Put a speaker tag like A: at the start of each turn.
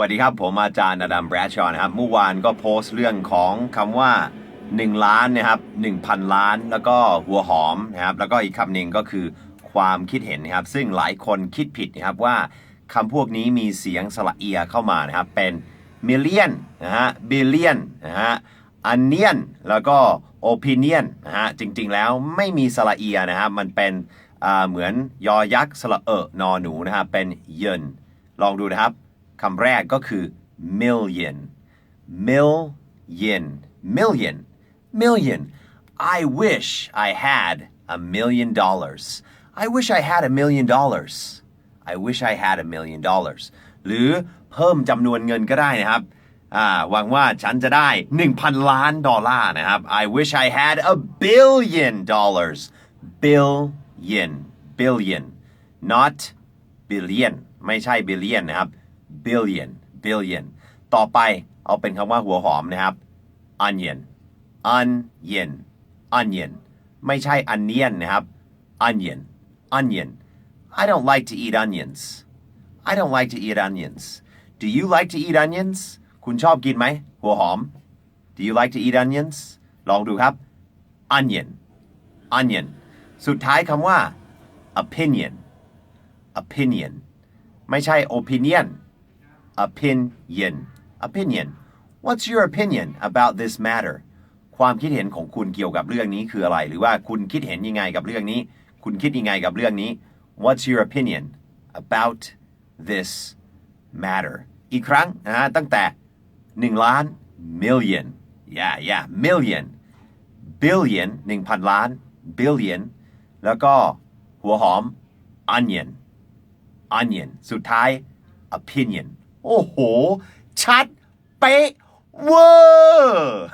A: วัสดีครับ ผมอาจารย์อดัมแบรดชอนะครับเมื่อวานก็โพสต์เรื่องของคำว่า 1 ล้านนะครับ1,000 ล้าน แล้วก็หัวหอมนะครับแล้วก็อีกคำหนึ่งก็คือความคิดเห็นนะครับ ซึ่งหลายคนคิดผิดนะครับว่าคำพวกนี้มีเสียงสระเอียเข้ามานะครับเป็น million นะฮะ billion นะฮะ onion แล้วก็ opinion นนะฮะจริงๆแล้วไม่มีสระเอียนะครับมันเป็นเหมือนยอยักษ์สระเอะนอหนูนะครับเป็นเยินลองดูนะครับ คำแรกก็คือ million million million million I wish I had a million dollars I wish I had a million dollars I wish I had a million dollars หรือเพิ่มจำนวนเงินก็ได้นะครับหวังว่าฉันจะได้ 1,000 ล้านดอลลาร์นะครับ I wish I had a billion dollars billion billion not billion ไม่ใช่ billion นะครับ billion billion ต่อไปเอาเป็นคำว่าหัวหอมนะครับ onion onion onion ไม่ใช่ onion นะครับ onion onion I don't like to eat onions I don't like to eat onions Do you like to eat onions คุณชอบกินไหม หัวหอม Do you like to eat onions ลองดูครับ onion onion สุดท้ายคำว่า opinion opinion ไม่ใช่ opinion opinion opinion What's your opinion about this matter ความคิดเห็นของคุณเกี่ยวกับเรื่องนี้คืออะไร หรือว่าคุณคิดเห็นยังไงกับเรื่องนี้ คุณคิดยังไงกับเรื่องนี้ What's your opinion about this matter อีกครั้งนะฮะตั้งแต่ 1 ล้าน million yeah yeah million billion 1,000 ล้าน billion แล้วก็หัวหอม onion onion สุดท้าย opinion โอ้โห ชัด เป๊ะ เวอร์